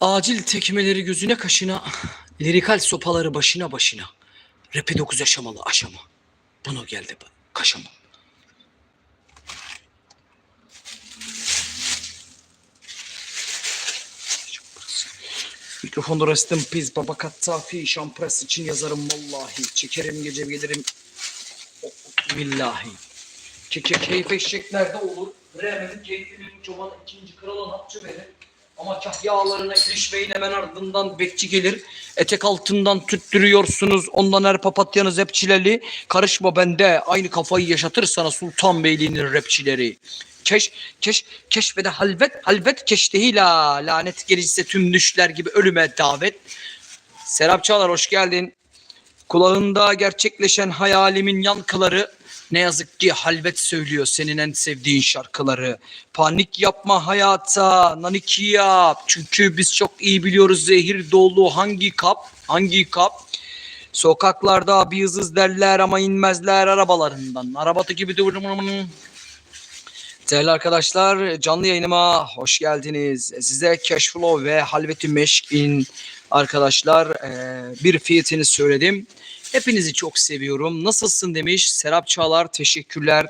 Acil tekmeleri gözüne kaşına, lirikal sopaları başına başına. Rap'e dokuz aşamalı aşama. Buna geldi kaşama. Mikrofonda rest in. Baba Kattafi. Şampres için yazarım vallahi. Çekerim gece gelirim. Billahi. Keke keyif eşeklerde olur. Bremen'in keyfinin çoban ikinci kralın hapçı verir. Ama kahyalarına ilişmeyin hemen ardından bekçi gelir. Etek altından tüttürüyorsunuz. Ondan her papatyanız hep çileli. Karışma bende. Aynı kafayı yaşatır sana Sultan Beyliğinin rapçileri. Keş, keş, keşfede halvet, halvet keştehila. Lanet gelirse tüm düşler gibi ölüme davet. Serap Çağlar hoş geldin. Kulağında gerçekleşen hayalimin yankıları ne yazık ki halvet söylüyor senin en sevdiğin şarkıları. Panik yapma hayata, nanik yap. Çünkü biz çok iyi biliyoruz zehir dolu hangi kap, hangi kap. Sokaklarda bir hızız derler ama inmezler arabalarından. Arabada gibi durumun. Değerli arkadaşlar canlı yayınıma hoş geldiniz. Size Cashflow ve Halveti Meşk'in arkadaşlar bir fiyatını söyledim. Hepinizi çok seviyorum. Nasılsın demiş Serap Çağlar teşekkürler.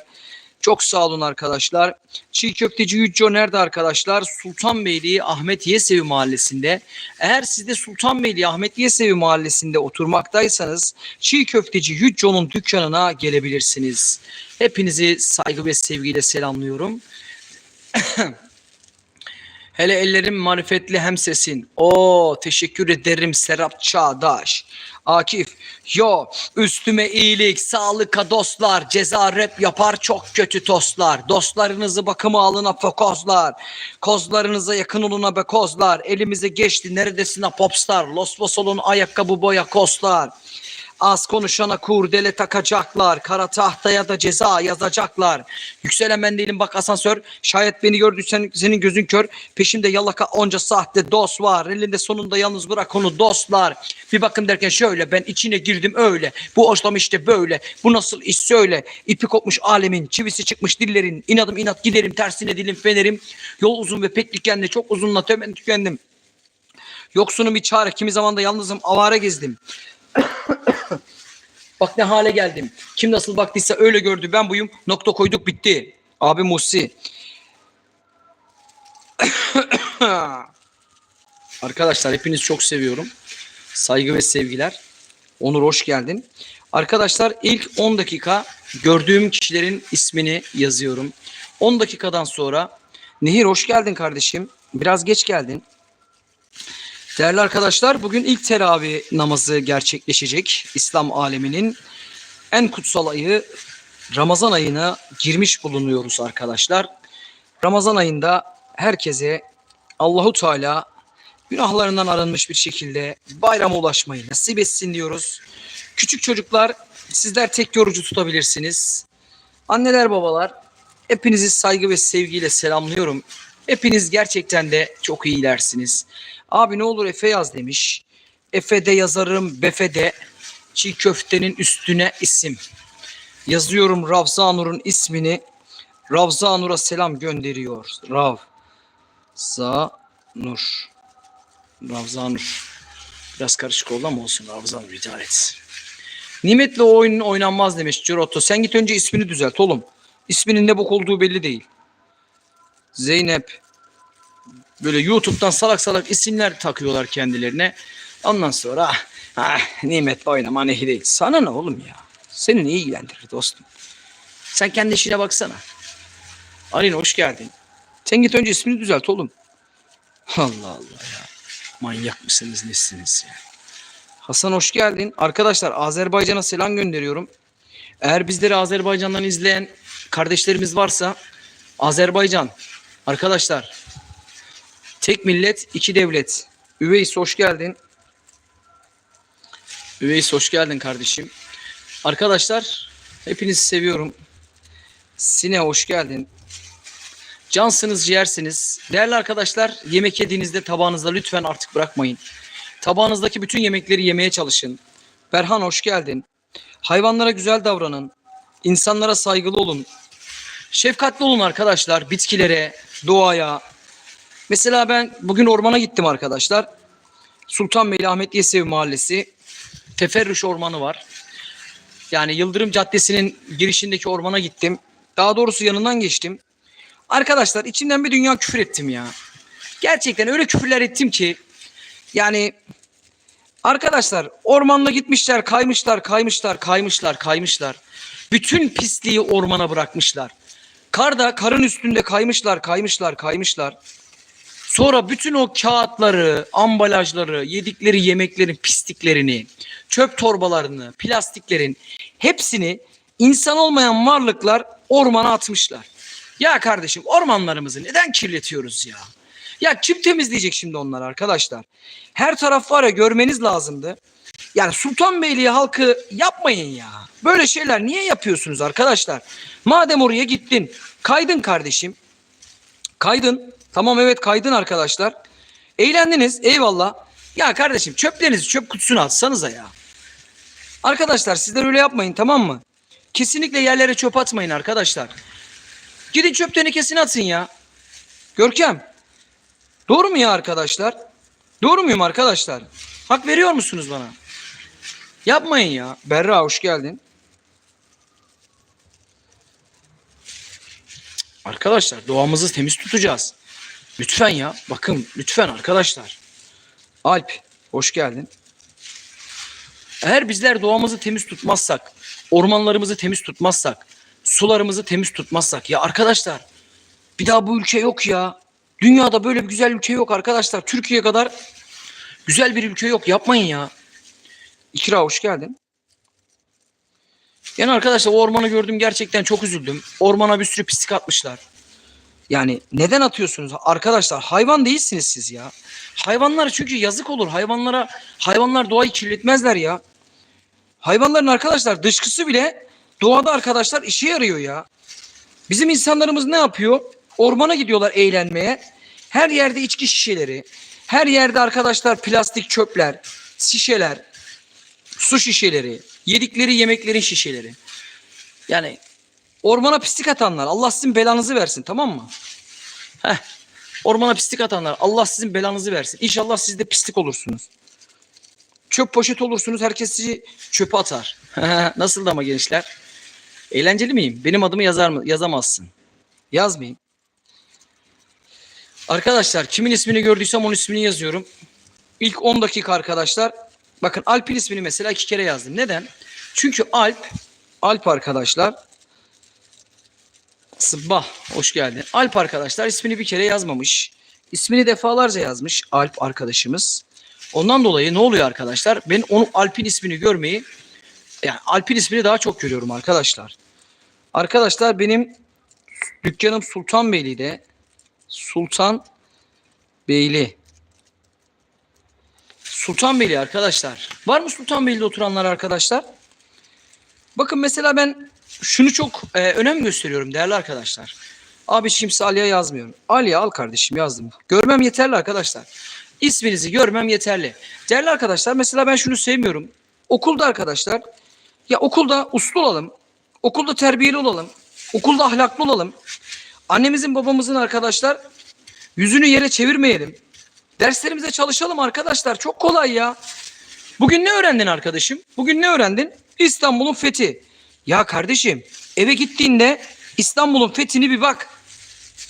Çok sağ olun arkadaşlar. Çiğ köfteci Yücco nerede arkadaşlar? Sultanbeyli Ahmet Yesevi mahallesinde. Eğer siz de Sultanbeyli Ahmet Yesevi mahallesinde oturmaktaysanız çiğ köfteci Yücco'nun dükkanına gelebilirsiniz. Hepinizi saygı ve sevgiyle selamlıyorum. Hele ellerim marifetli hem sesin. O teşekkür ederim Serap Çağdaş. Akif. Yo üstüme iyilik, sağlıka dostlar. Ceza rap yapar çok kötü tostlar. Dostlarınızı bakıma alın ha kozlar. Kozlarınıza yakın olun ha be kozlar. Elimize geçti neredesin popstar. Los Bosol'un ayakkabı boya koslar. Az konuşana kurdele takacaklar. Kara tahtaya da ceza yazacaklar. Yükselen ben değilim bak asansör. Şayet beni gördüysen senin gözün kör. Peşimde yalaka onca sahte dost var. Elinde sonunda yalnız bırak onu dostlar. Bir bakın derken şöyle ben içine girdim öyle. Bu ortam işte böyle. Bu nasıl iş söyle. İpi kopmuş alemin. Çivisi çıkmış dillerin. İnadım inat giderim tersine dilim fenerim. Yol uzun ve pek dikenli. Çok uzunla temen tükendim. Yoksunum bir çare. Kimi zaman da yalnızım avare gezdim. Bak ne hale geldim. Kim nasıl baktıysa öyle gördü. Ben buyum. Nokta koyduk bitti. Abi Musi. Arkadaşlar hepinizi çok seviyorum. Saygı ve sevgiler. Onur hoş geldin. Arkadaşlar ilk 10 dakika gördüğüm kişilerin ismini yazıyorum. 10 dakikadan sonra Nehir hoş geldin kardeşim. Biraz geç geldin. Değerli arkadaşlar bugün ilk teravih namazı gerçekleşecek. İslam aleminin en kutsal ayı Ramazan ayına girmiş bulunuyoruz arkadaşlar. Ramazan ayında herkese Allahu Teala günahlarından arınmış bir şekilde bayrama ulaşmayı nasip etsin diyoruz. Küçük çocuklar sizler tek yorucu tutabilirsiniz. Anneler babalar hepinizi saygı ve sevgiyle selamlıyorum. Hepiniz gerçekten de çok iyilersiniz. Abi ne olur Efe yaz demiş. Efe'de yazarım Befe'de çiğ köftenin üstüne isim. Yazıyorum Ravza Nur'un ismini. Ravza Nur'a selam gönderiyor. Ravza Nur. Ravza Nur. Biraz karışık oldu ama olsun Ravza Nur idare etsin. Nimetli o oyun oynanmaz demiş Cirotto. Sen git önce ismini düzelt oğlum. İsminin ne bok olduğu belli değil. Zeynep. Böyle YouTube'dan salak salak isimler takıyorlar kendilerine. Ondan sonra ah, ah, nimetle oynama nehi değil. Sana ne oğlum ya? Seni ne ilgilendirir dostum? Sen kendi işine baksana. Alin hoş geldin. Sen git önce ismini düzelt oğlum. Allah Allah ya. Manyak mısınız nesiniz ya? Hasan hoş geldin. Arkadaşlar Azerbaycan'a selam gönderiyorum. Eğer bizleri Azerbaycan'dan izleyen kardeşlerimiz varsa Azerbaycan arkadaşlar tek millet iki devlet. Üveys hoş geldin. Üveys hoş geldin kardeşim. Arkadaşlar hepinizi seviyorum. Sine hoş geldin. Cansınız ciğersiniz. Değerli arkadaşlar yemek yediğinizde tabağınızda lütfen artık bırakmayın. Tabağınızdaki bütün yemekleri yemeye çalışın. Berhan hoş geldin. Hayvanlara güzel davranın. İnsanlara saygılı olun. Şefkatli olun arkadaşlar. Bitkilere, doğaya. Mesela ben bugün ormana gittim arkadaşlar. Sultanbeyli Ahmet Yesevi Mahallesi. Teferruş Ormanı var. Yani Yıldırım Caddesi'nin girişindeki ormana gittim. Daha doğrusu yanından geçtim. Arkadaşlar içimden bir dünya küfür ettim ya. Gerçekten öyle küfürler ettim ki yani arkadaşlar ormanda gitmişler, kaymışlar, kaymışlar, kaymışlar, kaymışlar. Bütün pisliği ormana bırakmışlar. Karda, karın üstünde kaymışlar, kaymışlar, kaymışlar. Sonra bütün o kağıtları, ambalajları, yedikleri yemeklerin pisliklerini, çöp torbalarını, plastiklerin hepsini insan olmayan varlıklar ormana atmışlar. Ya kardeşim ormanlarımızı neden kirletiyoruz ya? Ya kim temizleyecek şimdi onları arkadaşlar? Her taraf var ya görmeniz lazımdı. Yani Sultanbeyli halkı yapmayın ya. Böyle şeyler niye yapıyorsunuz arkadaşlar? Madem oraya gittin, kaydın kardeşim. Kaydın. Tamam evet kaydın arkadaşlar. Eğlendiniz eyvallah. Ya kardeşim çöplerinizi çöp kutusuna atsanıza ya. Arkadaşlar sizler öyle yapmayın tamam mı? Kesinlikle yerlere çöp atmayın arkadaşlar. Gidin çöp tenekesine atın ya. Görkem. Doğru mu ya arkadaşlar? Doğru muyum arkadaşlar? Hak veriyor musunuz bana? Yapmayın ya. Berra hoş geldin. Arkadaşlar doğamızı temiz tutacağız. Lütfen ya. Bakın lütfen arkadaşlar. Alp hoş geldin. Eğer bizler doğamızı temiz tutmazsak, ormanlarımızı temiz tutmazsak, sularımızı temiz tutmazsak ya arkadaşlar bir daha bu ülke yok ya. Dünyada böyle bir güzel ülke yok arkadaşlar. Türkiye kadar güzel bir ülke yok. Yapmayın ya. İkra hoş geldin. Yani arkadaşlar o ormanı gördüm gerçekten çok üzüldüm. Ormana bir sürü pislik atmışlar. Yani neden atıyorsunuz? Arkadaşlar hayvan değilsiniz siz ya. Hayvanlar çünkü yazık olur. Hayvanlara hayvanlar doğayı kirletmezler ya. Hayvanların arkadaşlar dışkısı bile doğada arkadaşlar işe yarıyor ya. Bizim insanlarımız ne yapıyor? Ormana gidiyorlar eğlenmeye. Her yerde içki şişeleri, her yerde arkadaşlar plastik çöpler, şişeler, su şişeleri, yedikleri yemeklerin şişeleri. Yani ormana pislik atanlar Allah sizin belanızı versin tamam mı? Heh. Ormana pislik atanlar Allah sizin belanızı versin. İnşallah siz de pislik olursunuz. Çöp poşet olursunuz herkes sizi çöpe atar. Nasıl ama gençler? Eğlenceli miyim? Benim adımı yazar mı? Yazamazsın. Yazmayayım. Arkadaşlar kimin ismini gördüysem onun ismini yazıyorum. İlk 10 dakika arkadaşlar. Bakın Alp'in ismini mesela iki kere yazdım. Neden? Çünkü Alp, Alp arkadaşlar. Sıbbah, hoş geldin. Alp arkadaşlar ismini bir kere yazmamış. İsmini defalarca yazmış Alp arkadaşımız. Ondan dolayı ne oluyor arkadaşlar? Ben onu Alp'in ismini görmeyi, yani Alp'in ismini daha çok görüyorum arkadaşlar. Arkadaşlar benim dükkanım Sultanbeyli'de. Sultan Beyli. Sultanbeyli arkadaşlar. Var mı Sultanbeyli'de oturanlar arkadaşlar? Bakın mesela ben şunu çok e, önem gösteriyorum değerli arkadaşlar. Abi kimse Ali'ye yazmıyorum. Ali'ye al kardeşim yazdım. Görmem yeterli arkadaşlar. İsminizi görmem yeterli. Değerli arkadaşlar mesela ben şunu sevmiyorum. Okulda arkadaşlar ya okulda uslu olalım. Okulda terbiyeli olalım. Okulda ahlaklı olalım. Annemizin babamızın arkadaşlar yüzünü yere çevirmeyelim. Derslerimize çalışalım arkadaşlar. Çok kolay ya. Bugün ne öğrendin arkadaşım? Bugün ne öğrendin? İstanbul'un fethi. Ya kardeşim eve gittiğinde İstanbul'un fethini bir bak.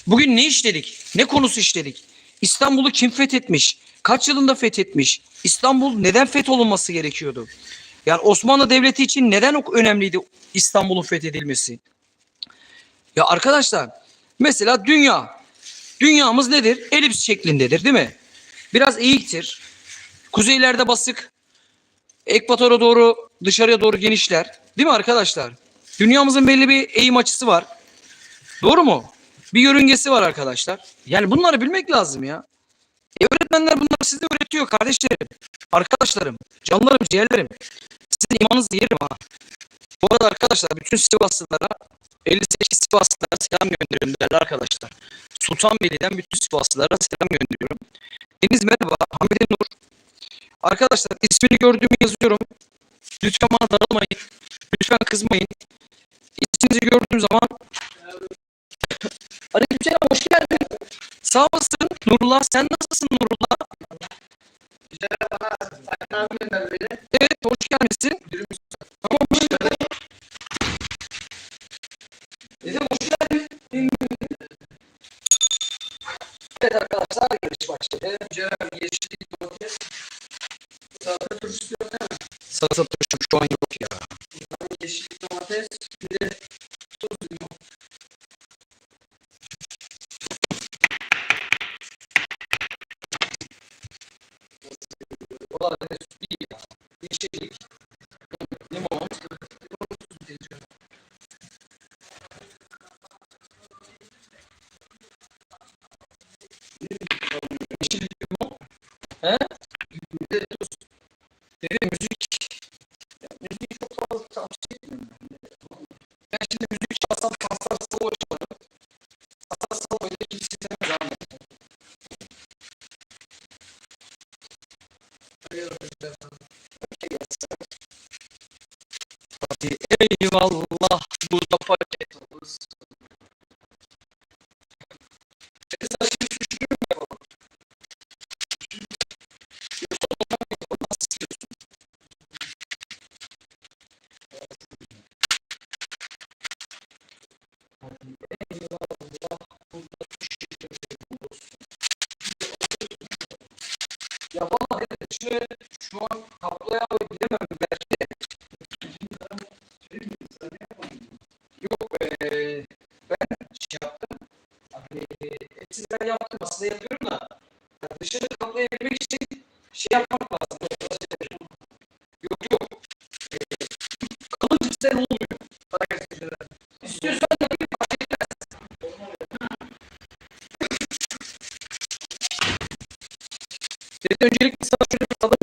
Bugün ne işledik? Ne konusu işledik? İstanbul'u kim fethetmiş? Kaç yılında fethetmiş? İstanbul neden fetholunması gerekiyordu? Yani Osmanlı Devleti için neden o önemliydi İstanbul'un fethedilmesi? Ya arkadaşlar mesela dünya. Dünyamız nedir? Elips şeklindedir değil mi? Biraz eğiktir. Kuzeylerde basık. Ekvatora doğru dışarıya doğru genişler. Değil mi arkadaşlar? Dünyamızın belli bir eğim açısı var. Doğru mu? Bir yörüngesi var arkadaşlar. Yani bunları bilmek lazım ya. E öğretmenler bunları size öğretiyor kardeşlerim. Arkadaşlarım, canlarım, ciğerlerim. Sizin imanınızı yerim ha. Bu arada arkadaşlar bütün Sivaslılara 58 Sivaslılara selam gönderiyorum değerli arkadaşlar. Sultanbeyli'den bütün Sivaslılara selam gönderiyorum. Deniz merhaba. Hamide Nur. Arkadaşlar ismini gördüğümü yazıyorum. Lütfen bana darılmayın. Lütfen kızmayın. İsminizi gördüğüm zaman Aleykümselam hoş geldin. Sağ olasın Nurullah. Sen nasılsın Nurullah? Güzel. Evet hoş gelmişsin. Nosotros Eyvallah. öncelikle sana şöyle bir salım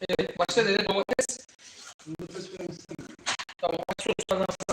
Evet, başta dedi domates. Domates Domates soslardan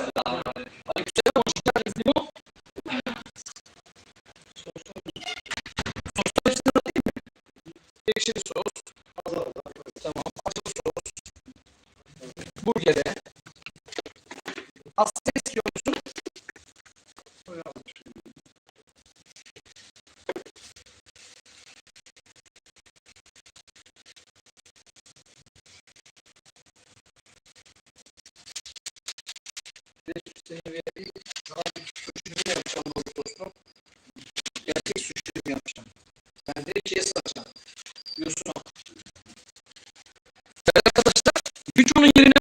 Güç onun yerine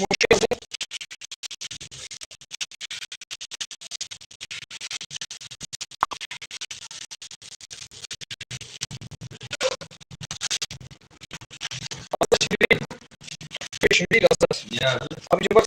muchas Şimdi değil Azat. Ya. Abicim bak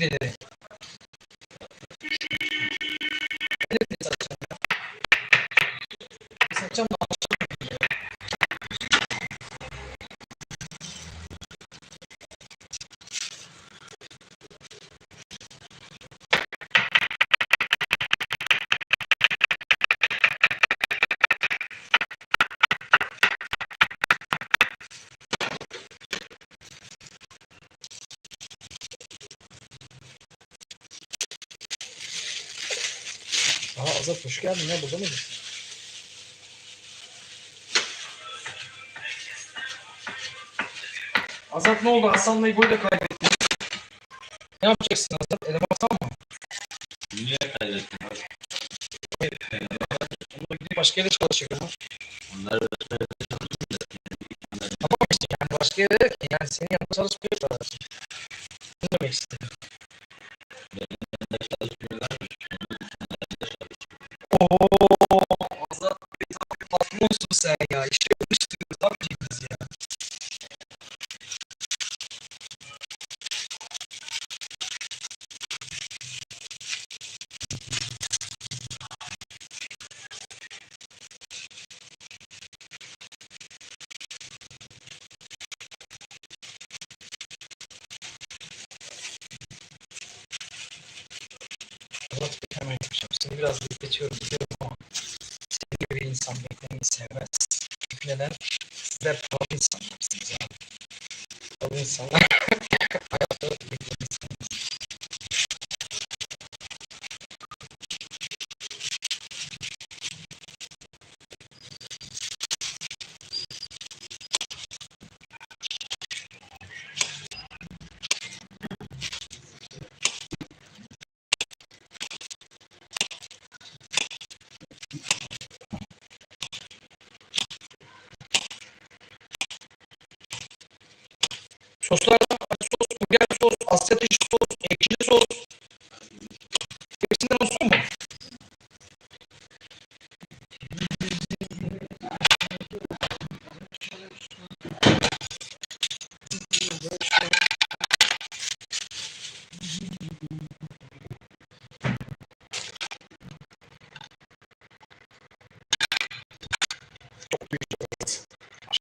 ಕೊಡ್ತಿದ್ದೇವೆ Aa Azat hoş geldin ya burada mıydın? Azat ne oldu? Hasan Hasan'la İbo'yu da kaybettin. Ne yapacaksın? bunu biraz bekletiyorum biliyorum ama sevgi bir insan beklemeyi sevmez. Neden? Sizler Rabbin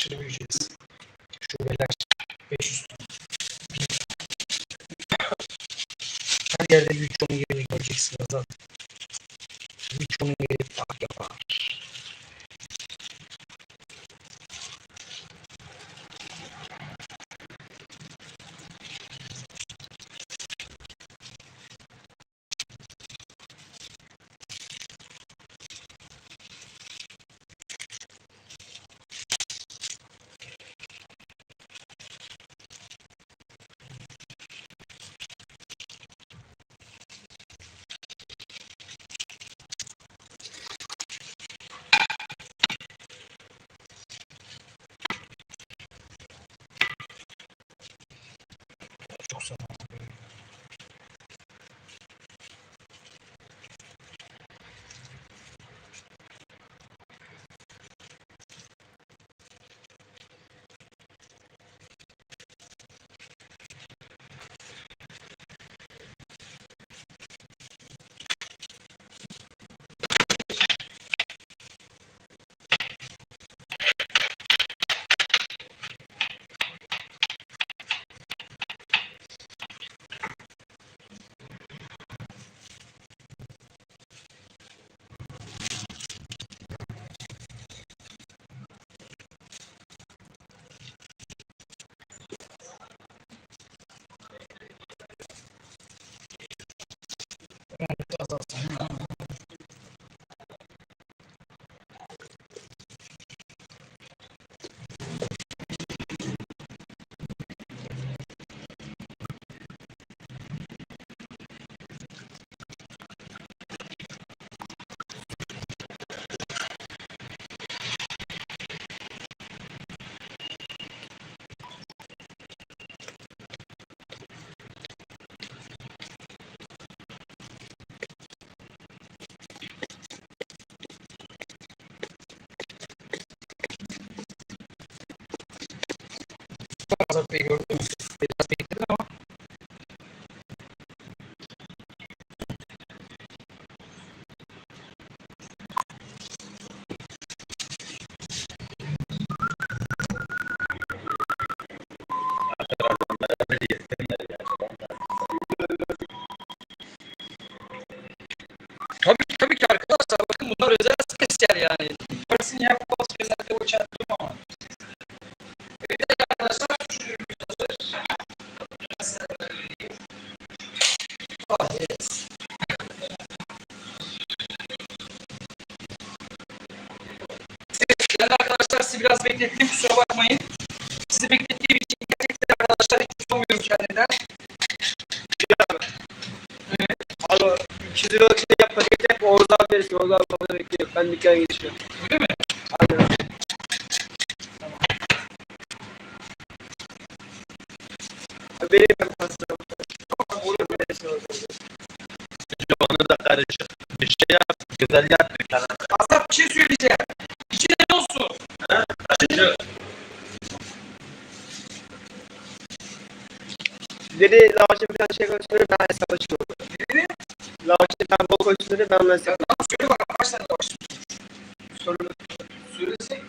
başına büyüyeceğiz. Şubeler 500 Her yerde güç onu yerini göreceksiniz zaten. Gördün mü? Biraz bekledi ama. Karışık. Bir şey yap. Güzel yap. Azap bir şey söyleyeceğim. İçine ne olsun? Karışık. Dedi lavaşa bir tane şey koysun ben hesaba çıkıyorum. Dedi. Lavaşa bir tane bol koysun dedi ben hesap Tamam söyle bakalım kaç tane var? sorunu. Söylesek.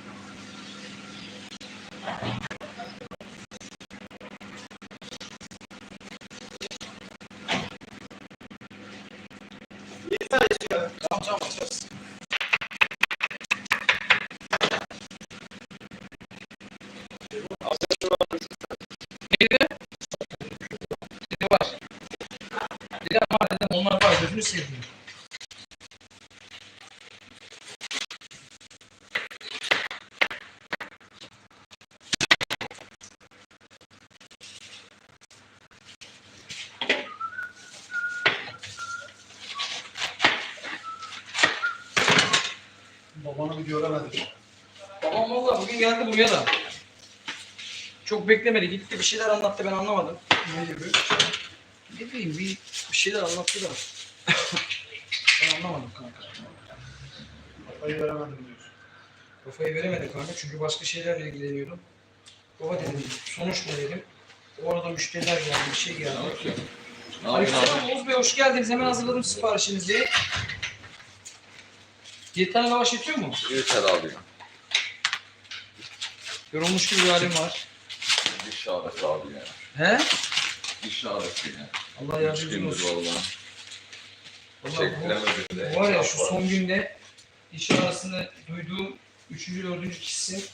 Bir tane çıkıyor. Tamam tamam açarız. Neydi? Dedi var. Dedi ama dedim onlar var gözünü seveyim. Babanı bir göremedim. Babam valla bugün geldi buraya da. Çok beklemedi. Gitti bir şeyler anlattı ben anlamadım. Ne gibi? Ne bileyim bir, bir şeyler anlattı da. ben anlamadım kanka. Kafayı veremedim diyorsun. Kafayı veremedim kanka çünkü başka şeylerle ilgileniyordum. Baba dedim sonuç ne dedim. O arada müşteriler geldi bir şey geldi. Ne yapıyorsun abi? Aleykümselam Oğuz Bey hoş geldiniz. Hemen hazırladım siparişinizi. Bir tane lavaş yetiyor mu? Yeter abi. Yorulmuş gibi bir halim var. Diş ağrısı abi ya. He? Diş ağrısı ya. Allah yardımcın olsun. valla. Vallahi bu, var ya şu son günde iş arasında duyduğum üçüncü, dördüncü kişisin.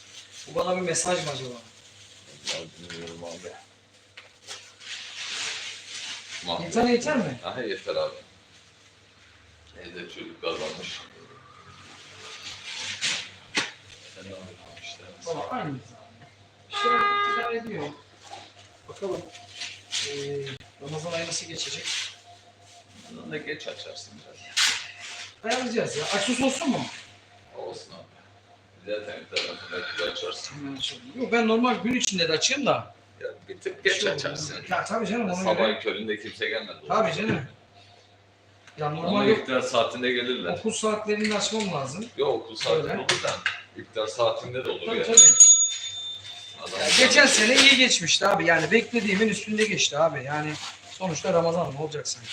Bu bana bir mesaj mı acaba? Ya bilmiyorum abi. Bir tane yeter mi? Aha yeter abi. Evde çocuk kazanmış. Valla aynı. Bir şeyler idare ediyor. Bakalım. Ee, Ramazan ayı nasıl geçecek? Bunu da geç açarsın biraz. Ayarlayacağız ya. Aksus olsun mu? Olsun abi. Zaten internetten belki de açarsın. Hemen açalım. Yok ben normal gün içinde de açayım da. Ya bir tık Bir geç şey açarsın. Ya tabii canım ona göre. Sabah köründe kimse gelmedi. Tabii canım. Ya normal Ama iftar saatinde gelirler. Okul saatlerinde açmam lazım. Yok okul saatinde Öyle. olur da iftar saatinde de olur Tabii ya. tabii. Adam Ya geçen sene iyi geçmişti abi. Yani beklediğimin üstünde geçti abi. Yani sonuçta Ramazan ne olacak sanki?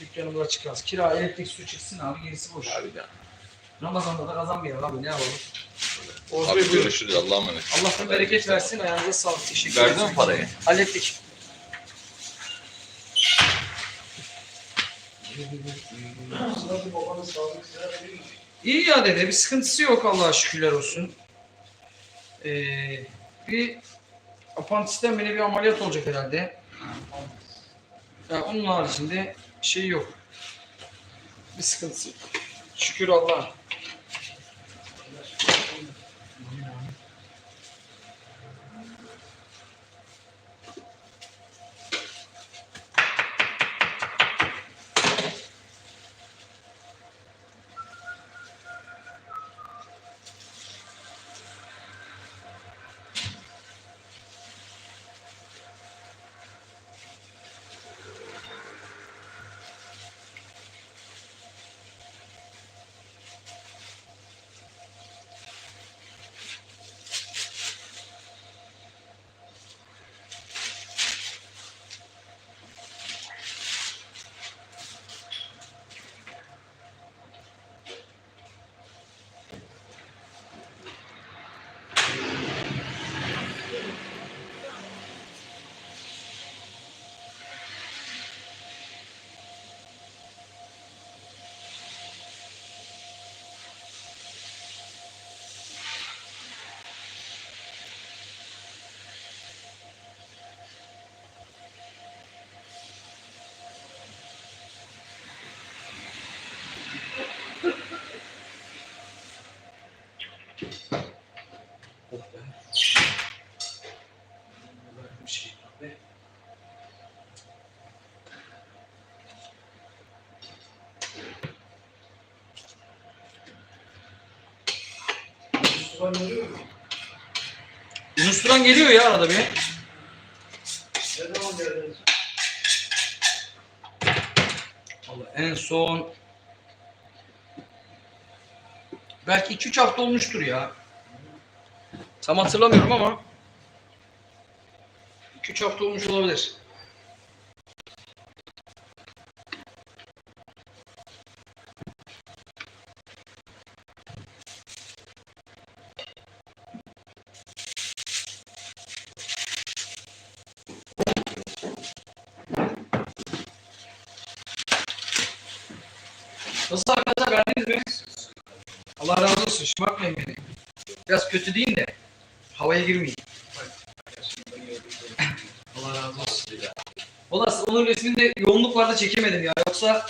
Dükkanımız açık kalsın. Kira, elektrik, su çıksın abi gerisi boş. Abi ya. Ramazan'da da kazanmayalım abi ne yapalım. Oğuz Abi Bey buyurun. görüşürüz Allah'a emanet. Allah da bereket versin. Ayağınıza sağlık. Teşekkür Verdin mi parayı? Hallettik. Hadi babanın sağlık size verir mi? İyi ya dede bir sıkıntısı yok Allah'a şükürler olsun. Ee, bir apantisten bile bir ameliyat olacak herhalde. Ya onun haricinde şey yok. Bir sıkıntısı yok. Şükür Allah'a. Bir şey. Mustafa geliyor mu? Ya arada bir. Ne zaman geldiniz? Vallahi en son belki 2-3 hafta olmuştur ya. Tam hatırlamıyorum ama 2-3 hafta olmuş olabilir. Nasıl arkadaşlar beğendiniz mi? Allah razı olsun. Şımartmayın beni. Biraz kötü değil de havaya girmeyin. Allah razı olsun. Valla onun resminde yoğunluk vardı çekemedim ya. Yoksa